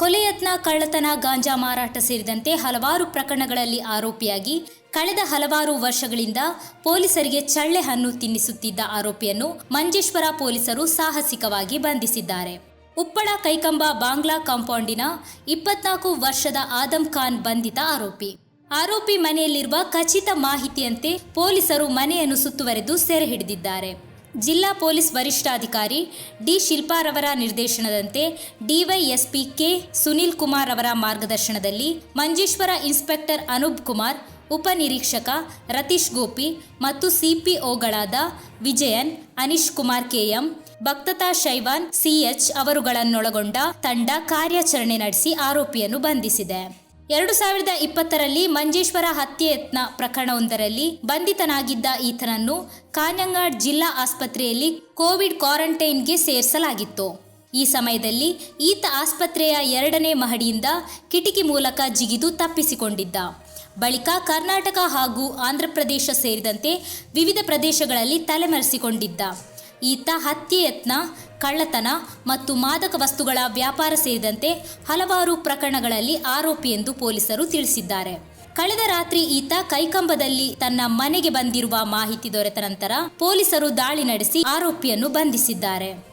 ಕಳ್ಳತನ, ಗಾಂಜಾ ಮಾರಾಟ ಸೇರಿದಂತೆ ಹಲವಾರು ಪ್ರಕರಣಗಳಲ್ಲಿ ಆರೋಪಿಯಾಗಿ ಕಳೆದ ಹಲವಾರು ವರ್ಷಗಳಿಂದ ಪೊಲೀಸರಿಗೆ ಚಳ್ಳೆ ಹಣ್ಣು ತಿನ್ನಿಸುತ್ತಿದ್ದ ಆರೋಪಿಯನ್ನು ಮಂಜೇಶ್ವರ ಪೊಲೀಸರು ಸಾಹಸಿಕವಾಗಿ ಬಂಧಿಸಿದ್ದಾರೆ. ಉಪ್ಪಳ, ಕೈಕಂಬ, ಬಾಂಗ್ಲಾ ಕಾಂಪೌಂಡಿನ ಇಪ್ಪತ್ನಾಲ್ಕು ವರ್ಷದ ಆದಂ ಖಾನ್ ಬಂಧಿತ ಆರೋಪಿ. ಆರೋಪಿ ಮನೆಯಲ್ಲಿರುವ ಖಚಿತ ಮಾಹಿತಿಯಂತೆ ಪೊಲೀಸರು ಮನೆಯನ್ನು ಸುತ್ತುವರೆದು ಸೆರೆ ಹಿಡಿದಿದ್ದಾರೆ. ಜಿಲ್ಲಾ ಪೊಲೀಸ್ ವರಿಷ್ಠಾಧಿಕಾರಿ ಡಿ ಶಿಲ್ಪಾರವರ ನಿರ್ದೇಶನದಂತೆ ಡಿವೈಎಸ್ಪಿ ಕೆ ಸುನೀಲ್ ಕುಮಾರ್ ಅವರ ಮಾರ್ಗದರ್ಶನದಲ್ಲಿ ಮಂಜೇಶ್ವರ ಇನ್ಸ್ಪೆಕ್ಟರ್ ಅನೂಪ್ ಕುಮಾರ್ ಉಪನಿರೀಕ್ಷಕ ರತೀಶ್ ಗೋಪಿ ಮತ್ತು ಸಿಪಿಒಗಳಾದ ವಿಜಯನ್, ಅನೀಶ್ ಕುಮಾರ್ ಕೆಎಂ, ಭಕ್ತತಾ ಶೈವಾನ್, ಸಿಎಚ್ ಅವರುಗಳನ್ನೊಳಗೊಂಡ ತಂಡ ಕಾರ್ಯಾಚರಣೆ ನಡೆಸಿ ಆರೋಪಿಯನ್ನು ಬಂಧಿಸಿದೆ. ಎರಡು ಸಾವಿರದ ಇಪ್ಪತ್ತರಲ್ಲಿ ಮಂಜೇಶ್ವರ ಹತ್ಯೆ ಯತ್ನ ಪ್ರಕರಣವೊಂದರಲ್ಲಿ ಬಂಧಿತನಾಗಿದ್ದ ಈತನನ್ನು ಕಾನ್ಯಂಗಾಡ್ ಜಿಲ್ಲಾ ಆಸ್ಪತ್ರೆಯಲ್ಲಿ ಕೋವಿಡ್ ಕ್ವಾರಂಟೈನ್ಗೆ ಸೇರಿಸಲಾಗಿತ್ತು. ಈ ಸಮಯದಲ್ಲಿ ಈತ ಆಸ್ಪತ್ರೆಯ ಎರಡನೇ ಮಹಡಿಯಿಂದ ಕಿಟಕಿ ಮೂಲಕ ಜಿಗಿದು ತಪ್ಪಿಸಿಕೊಂಡಿದ್ದ. ಬಳಿಕ ಕರ್ನಾಟಕ ಹಾಗೂ ಆಂಧ್ರಪ್ರದೇಶ ಸೇರಿದಂತೆ ವಿವಿಧ ಪ್ರದೇಶಗಳಲ್ಲಿ ತಲೆಮರೆಸಿಕೊಂಡಿದ್ದ. ಈತ ಹತ್ಯೆ ಯತ್ನ ಕಳ್ಳತನ ಮತ್ತು ಮಾದಕ ವಸ್ತುಗಳ ವ್ಯಾಪಾರ ಸೇರಿದಂತೆ ಹಲವಾರು ಪ್ರಕರಣಗಳಲ್ಲಿ ಆರೋಪಿ ಎಂದು ಪೊಲೀಸರು ತಿಳಿಸಿದ್ದಾರೆ. ಕಳೆದ ರಾತ್ರಿ ಈತ ಕೈಕಂಬದಲ್ಲಿ ತನ್ನ ಮನೆಗೆ ಬಂದಿರುವ ಮಾಹಿತಿ ದೊರೆತ ನಂತರ ಪೊಲೀಸರು ದಾಳಿ ನಡೆಸಿ ಆರೋಪಿಯನ್ನು ಬಂಧಿಸಿದ್ದಾರೆ.